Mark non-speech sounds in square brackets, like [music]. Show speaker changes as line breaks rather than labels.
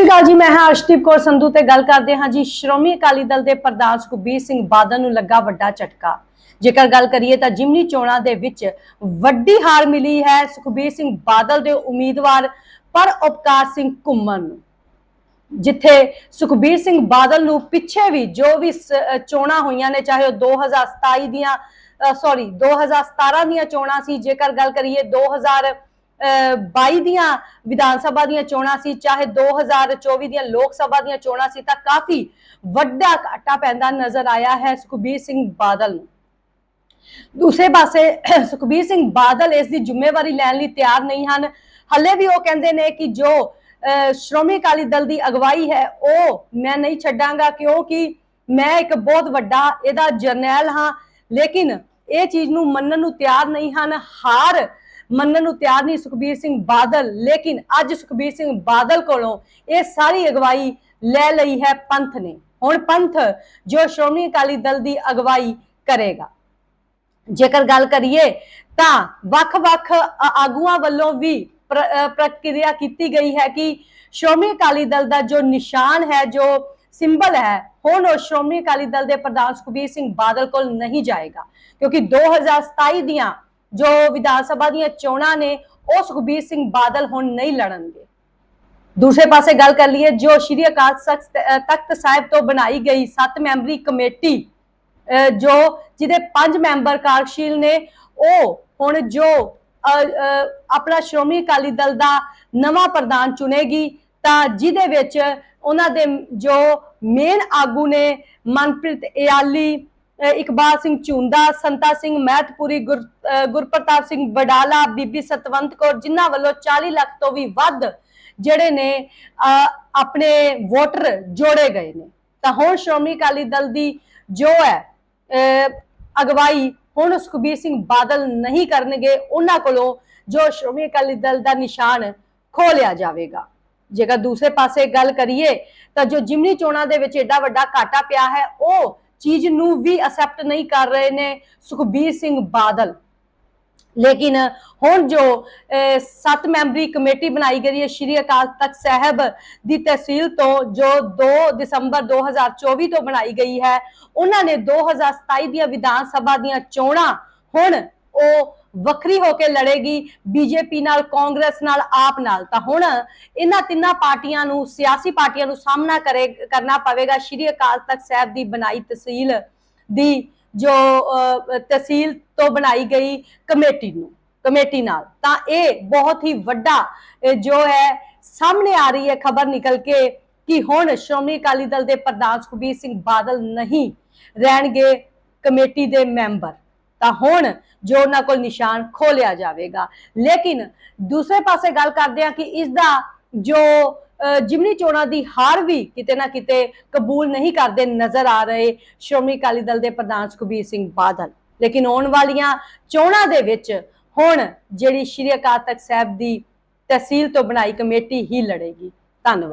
ਸ਼੍ਰੀ ਅਕਾਲ ਜੀ ਮੈਂ ਹਾਂ ਅਰਸ਼ਦੀਪ ਕੌਰ ਸੰਧੂ ਤੇ ਗੱਲ ਕਰਦੇ ਹਾਂ ਜੀ। ਸ਼੍ਰੋਮਣੀ ਅਕਾਲੀ ਦਲ ਦੇ ਪ੍ਰਧਾਨ ਸੁਖਬੀਰ ਸਿੰਘ ਬਾਦਲ ਨੂੰ ਲੱਗਾ ਵੱਡਾ ਝਟਕਾ। ਜੇਕਰ ਗੱਲ ਕਰੀਏ ਤਾਂ ਜਿਮਨੀ ਚੋਣਾਂ ਦੇ ਵਿੱਚ ਵੱਡੀ ਹਾਰ ਮਿਲੀ ਹੈ ਸੁਖਬੀਰ ਸਿੰਘ ਬਾਦਲ ਦੇ ਉਮੀਦਵਾਰ ਪਰ ਉਪਕਾਰ ਸਿੰਘ ਘੁੰਮਣ ਨੂੰ। ਜਿੱਥੇ ਸੁਖਬੀਰ ਸਿੰਘ ਬਾਦਲ ਨੂੰ ਪਿੱਛੇ ਵੀ ਜੋ ਵੀ ਚੋਣਾਂ ਹੋਈਆਂ ਨੇ ਚਾਹੇ ਉਹ 2027 ਦੀਆਂ ਸੌਰੀ 2017 ਦੀਆਂ ਚੋਣਾਂ ਸੀ। ਜੇਕਰ ਗੱਲ ਕਰੀਏ 2000 ਅ, 22 ਦੀਆਂ ਵਿਧਾਨ ਸਭਾ ਦੀਆਂ ਚੋਣਾਂ ਸੀ ਚਾਹੇ 2024 ਦੀਆਂ ਲੋਕ ਸਭਾ ਦੀਆਂ ਚੋਣਾਂ ਸੀ ਤਾਂ ਕਾਫੀ ਵੱਡਾ ਘਾਟਾ ਪੈਂਦਾ ਨਜ਼ਰ ਆਇਆ ਹੈ ਸੁਖਬੀਰ ਸਿੰਘ ਬਾਦਲ ਨੂੰ। ਦੂਸਰੇ ਪਾਸੇ [clears throat] ਸੁਖਬੀਰ ਸਿੰਘ ਬਾਦਲ ਇਸ ਦੀ ਜ਼ਿੰਮੇਵਾਰੀ ਲੈਣ ਲਈ ਤਿਆਰ ਨਹੀਂ ਹਨ। ਹੱਲੇ ਵੀ ਉਹ ਕਹਿੰਦੇ ਨੇ ਕਿ ਜੋ ਅਹ, ਸ਼੍ਰੋਮਣੀ ਅਕਾਲੀ ਦਲ ਦੀ ਅਗਵਾਈ ਹੈ ਉਹ ਮੈਂ ਨਹੀਂ ਛੱਡਾਂਗਾ ਕਿਉਂਕਿ ਮੈਂ ਇੱਕ ਬਹੁਤ ਵੱਡਾ ਇਹਦਾ ਜਰਨੈਲ ਹਾਂ। ਲੇਕਿਨ ਇਹ ਚੀਜ਼ ਨੂੰ ਮੰਨਣ ਨੂੰ ਤਿਆਰ ਨਹੀਂ ਹਨ। ਹਾਰ ਮੰਨਣ ਨੂੰ ਤਿਆਰ ਨਹੀਂ ਸੁਖਬੀਰ ਸਿੰਘ ਬਾਦਲ, ਲੇਕਿਨ ਅੱਜ ਸੁਖਬੀਰ ਸਿੰਘ ਬਾਦਲ ਕੋਲੋਂ ਇਹ ਸਾਰੀ ਅਗਵਾਈ ਲੈ ਲਈ ਹੈ ਪੰਥ ਨੇ। ਹੁਣ ਪੰਥ ਜੋ ਸ਼੍ਰੋਮਣੀ ਅਕਾਲੀ ਦਲ ਦੀ ਅਗਵਾਈ ਕਰੇਗਾ। ਜੇਕਰ ਗੱਲ ਕਰੀਏ ਤਾਂ ਵੱਖ-ਵੱਖ ਆਗੂਆਂ ਵੱਲੋਂ ਵੀ ਪ੍ਰਕਿਰਿਆ ਕੀਤੀ ਗਈ ਹੈ ਕਿ ਸ਼੍ਰੋਮਣੀ ਅਕਾਲੀ ਦਲ ਦਾ ਜੋ ਨਿਸ਼ਾਨ ਹੈ, ਜੋ ਸਿੰਬਲ ਹੈ, ਹੁਣ ਉਹ ਸ਼੍ਰੋਮਣੀ ਅਕਾਲੀ ਦਲ ਦੇ ਪ੍ਰਧਾਨ ਸੁਖਬੀਰ ਸਿੰਘ ਬਾਦਲ ਕੋਲ ਨਹੀਂ ਜਾਏਗਾ। ਕਿਉਂਕਿ 2027 ਦੀਆਂ ਜੋ ਵਿਧਾਨ ਸਭਾ ਦੀਆਂ ਚੋਣਾਂ ਨੇ, ਉਹ ਸੁਖਬੀਰ ਸਿੰਘ ਬਾਦਲ ਹੁਣ ਨਹੀਂ ਲੜਨਗੇ। ਦੂਸਰੇ ਪਾਸੇ ਗੱਲ ਕਰ ਲਈਏ, ਜੋ ਸ਼੍ਰੀ ਅਕਾਲ ਤਖਤ ਤਖਤ ਸਾਹਿਬ ਤੋਂ ਬਣਾਈ ਗਈ 7 ਮੈਂਬਰੀ ਕਮੇਟੀ ਜੋ ਜਿਹਦੇ 5 ਮੈਂਬਰ ਕਾਰਜਸ਼ੀਲ ਨੇ, ਉਹ ਹੁਣ ਜੋ ਆਪਣਾ ਸ਼੍ਰੋਮਣੀ ਅਕਾਲੀ ਦਲ ਦਾ ਨਵਾਂ ਪ੍ਰਧਾਨ ਚੁਣੇਗੀ, ਤਾਂ ਜਿਹਦੇ ਵਿੱਚ ਉਹਨਾਂ ਦੇ ਜੋ ਮੇਨ ਆਗੂ ਨੇ, ਮਨਪ੍ਰੀਤ ਇਆਲੀ ਇਕਬਾਲ ਸਿੰਘ ਝੁੰਦਾ, ਸੰਤਾ ਸਿੰਘ ਮਹਿਤਪੁਰੀ ਗੁਰਪ੍ਰਤਾਪ ਸਿੰਘ ਬਡਾਲਾ ਬੀਬੀ ਸਤਵੰਤ ਕੌਰ, ਜਿਨ੍ਹਾਂ ਵੱਲੋਂ 40 ਲੱਖ ਤੋਂ ਵੀ ਵੱਧ ਜਿਹੜੇ ਨੇ ਆਪਣੇ ਵੋਟਰ ਜੋੜੇ ਗਏ ਨੇ। ਤਾਂ ਹੁਣ ਸ਼੍ਰੋਮਣੀ ਅਕਾਲੀ ਦਲ ਦੀ ਜੋ ਹੈ ਅਗਵਾਈ ਹੁਣ ਸੁਖਬੀਰ ਸਿੰਘ ਬਾਦਲ ਨਹੀਂ ਕਰਨਗੇ, ਉਹਨਾਂ ਕੋਲੋਂ ਜੋ ਸ਼੍ਰੋਮਣੀ ਅਕਾਲੀ ਦਲ ਦਾ ਨਿਸ਼ਾਨ ਖੋ ਲਿਆ ਜਾਵੇਗਾ। ਜੇਕਰ ਦੂਸਰੇ ਪਾਸੇ ਗੱਲ ਕਰੀਏ, ਤਾਂ ਜੋ ਜਿਮਨੀ ਚੋਣਾਂ ਦੇ ਵਿੱਚ ਏਡਾ ਵੱਡਾ ਘਾਟਾ ਪਿਆ ਹੈ, ਉਹ ਚੀਜ਼ ਨੂੰ ਵੀ ਅਸੈਪਟ ਨਹੀਂ ਕਰ ਰਹੇ ਨੇ ਸੁਖਬੀਰ ਸਿੰਘ ਬਾਦਲ। ਲੇਕਿਨ ਹੁਣ ਜੋ ਅਹ, ਸੱਤ ਮੈਂਬਰੀ ਕਮੇਟੀ ਬਣਾਈ ਗਈ ਹੈ ਸ਼੍ਰੀ ਅਕਾਲ ਤਖਤ ਸਾਹਿਬ ਦੀ ਤਹਿਸੀਲ ਤੋਂ ਜੋ 2 ਦਸੰਬਰ 2024 ਤੋਂ ਬਣਾਈ ਗਈ ਹੈ ਉਹਨਾਂ ਨੇ 2027 ਦੀਆਂ ਵਿਧਾਨ ਸਭਾ ਦੀਆਂ ਚੋਣਾਂ ਹੁਣ ਉਹ ਵੱਖਰੀ ਹੋ ਕੇ ਲੜੇਗੀ, ਬੀਜੇਪੀ ਨਾਲ, ਕਾਂਗਰਸ ਨਾਲ, ਆਪ ਨਾਲ। ਤਾਂ ਹੁਣ ਇਹਨਾਂ ਤਿੰਨਾਂ ਪਾਰਟੀਆਂ ਨੂੰ, ਸਿਆਸੀ ਪਾਰਟੀਆਂ ਨੂੰ ਸਾਹਮਣਾ ਕਰੇ, ਕਰਨਾ ਪਵੇਗਾ। ਸ਼੍ਰੀ ਅਕਾਲ ਤਖਤ ਸਾਹਿਬ ਦੀ ਬਣਾਈ ਤਹਿਸੀਲ ਦੀ ਜੋ ਤਹਿਸੀਲ ਤੋਂ ਬਣਾਈ ਗਈ ਕਮੇਟੀ ਨੂੰ, ਕਮੇਟੀ ਨਾਲ। ਤਾਂ ਇਹ ਬਹੁਤ ਹੀ ਵੱਡਾ ਜੋ ਹੈ, ਸਾਹਮਣੇ ਆ ਰਹੀ ਹੈ ਖਬਰ ਨਿਕਲ ਕੇ ਕਿ ਹੁਣ ਸ਼੍ਰੋਮਣੀ ਅਕਾਲੀ ਦਲ ਦੇ ਪ੍ਰਧਾਨ ਸੁਖਬੀਰ ਸਿੰਘ ਬਾਦਲ ਨਹੀਂ ਰਹਿਣਗੇ ਕਮੇਟੀ ਦੇ ਮੈਂਬਰ। ਤਾਂ ਹੁਣ ਜੋ ਉਹਨਾਂ ਕੋਲ ਨਿਸ਼ਾਨ ਖੋਲਿਆ ਜਾਵੇਗਾ। ਲੇਕਿਨ ਦੂਸਰੇ ਪਾਸੇ ਗੱਲ ਕਰਦੇ ਹਾਂ ਕਿ ਇਸ ਦਾ ਜੋ ਜਿਮਨੀ ਚੋਣਾਂ ਦੀ ਹਾਰ ਵੀ ਕਿਤੇ ਨਾ ਕਿਤੇ ਕਬੂਲ ਨਹੀਂ ਕਰਦੇ ਨਜ਼ਰ ਆ ਰਹੇ ਸ਼੍ਰੋਮਣੀ ਅਕਾਲੀ ਦਲ ਦੇ ਪ੍ਰਧਾਨ ਸੁਖਬੀਰ ਸਿੰਘ ਬਾਦਲ। ਲੇਕਿਨ ਆਉਣ ਵਾਲੀਆਂ ਚੋਣਾਂ ਦੇ ਵਿੱਚ ਹੁਣ ਜਿਹੜੀ ਸ਼੍ਰੀ ਅਕਾਲ ਤਖਤ ਸਾਹਿਬ ਦੀ ਤਹਿਸੀਲ ਤੋਂ ਬਣਾਈ ਕਮੇਟੀ ਹੀ ਲੜੇਗੀ। ਧੰਨਵਾਦ।